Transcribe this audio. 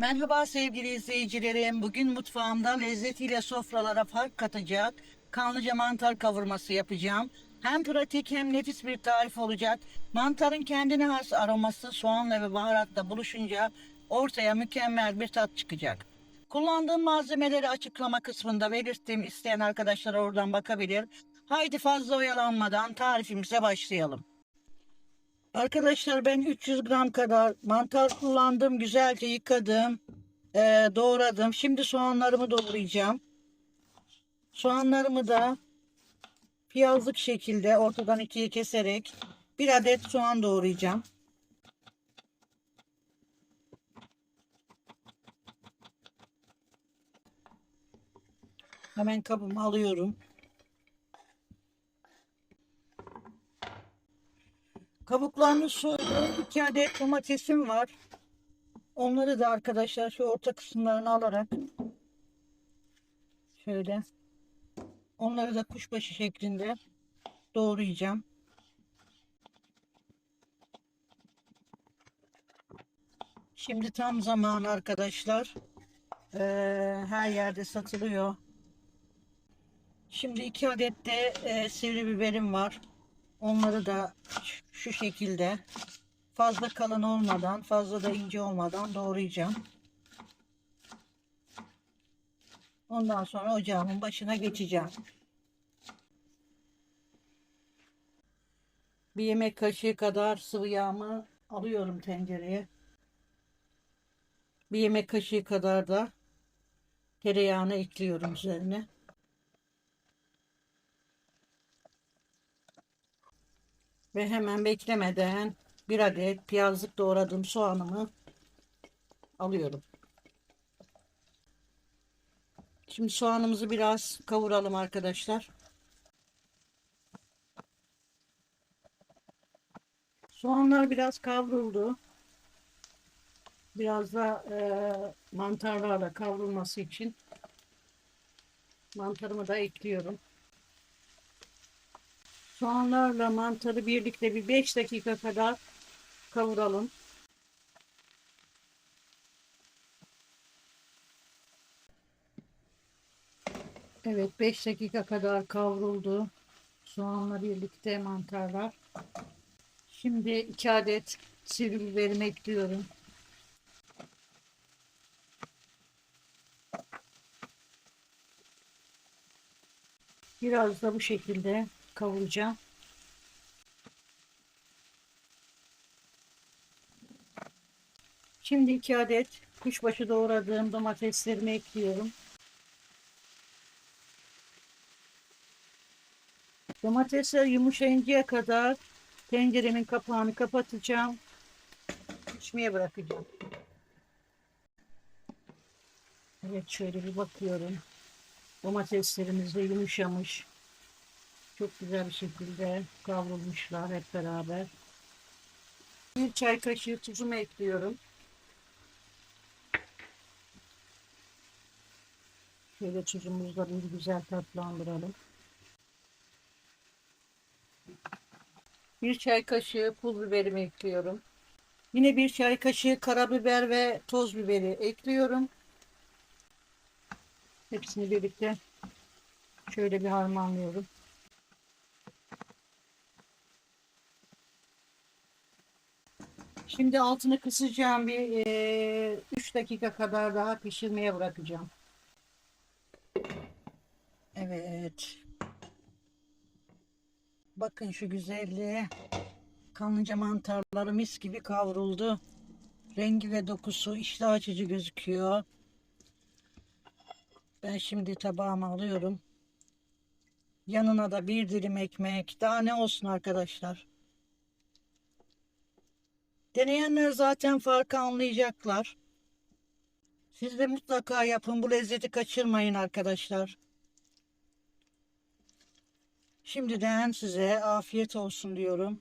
Merhaba sevgili izleyicilerim. Bugün mutfağımda lezzetiyle sofralara fark katacak kanlıca mantar kavurması yapacağım. Hem pratik hem nefis bir tarif olacak. Mantarın kendine has aroması soğanla ve baharatla buluşunca ortaya mükemmel bir tat çıkacak. Kullandığım malzemeleri açıklama kısmında belirttim. İsteyen arkadaşlar oradan bakabilir. Haydi fazla oyalanmadan tarifimize başlayalım. Arkadaşlar ben 300 gram kadar mantar kullandım. Güzelce yıkadım. eee, doğradım. Şimdi soğanlarımı doğrayacağım. Soğanlarımı da piyazlık şekilde ortadan ikiye keserek bir adet soğan doğrayacağım. Hemen kabımı alıyorum. Kabuklarını soydum. İki adet domatesim var. Onları da arkadaşlar şu orta kısımlarını alarak şöyle onları da kuşbaşı şeklinde doğrayacağım. Şimdi tam zamanı arkadaşlar. Ee, her yerde satılıyor. Şimdi iki adet de e, sivri biberim var. Onları da şu şekilde fazla kalın olmadan, fazla da ince olmadan doğrayacağım. Ondan sonra ocağımın başına geçeceğim. Bir yemek kaşığı kadar sıvı yağımı alıyorum tencereye. Bir yemek kaşığı kadar da tereyağını ekliyorum üzerine. Ve hemen beklemeden bir adet piyazlık doğradığım soğanımı alıyorum. Şimdi soğanımızı biraz kavuralım arkadaşlar. Soğanlar biraz kavruldu. Biraz da e, mantarlarla kavrulması için mantarımı da ekliyorum. Soğanlarla mantarı birlikte bir 5 dakika kadar kavuralım. Evet 5 dakika kadar kavruldu. Soğanla birlikte mantarlar. Şimdi 2 adet sivri biberimi ekliyorum. Biraz da bu şekilde kavuracağım. Şimdi iki adet kuşbaşı doğradığım domateslerimi ekliyorum. Domatesler yumuşayıncaya kadar tenceremin kapağını kapatacağım. Pişmeye bırakacağım. Evet şöyle bir bakıyorum. Domateslerimiz de yumuşamış. Çok güzel bir şekilde kavrulmuşlar hep beraber. Bir çay kaşığı tuzumu ekliyorum. Şöyle tuzumuzla bir güzel tatlandıralım. Bir çay kaşığı pul biberimi ekliyorum. Yine bir çay kaşığı karabiber ve toz biberi ekliyorum. Hepsini birlikte şöyle bir harmanlıyorum. Şimdi altını kısacağım bir 3 dakika kadar daha pişirmeye bırakacağım. Evet. Bakın şu güzelliğe. Kanlıca mantarları mis gibi kavruldu. Rengi ve dokusu iştah açıcı gözüküyor. Ben şimdi tabağıma alıyorum. Yanına da bir dilim ekmek. Daha ne olsun arkadaşlar. Deneyenler zaten farkı anlayacaklar. Siz de mutlaka yapın. Bu lezzeti kaçırmayın arkadaşlar. Şimdiden size afiyet olsun diyorum.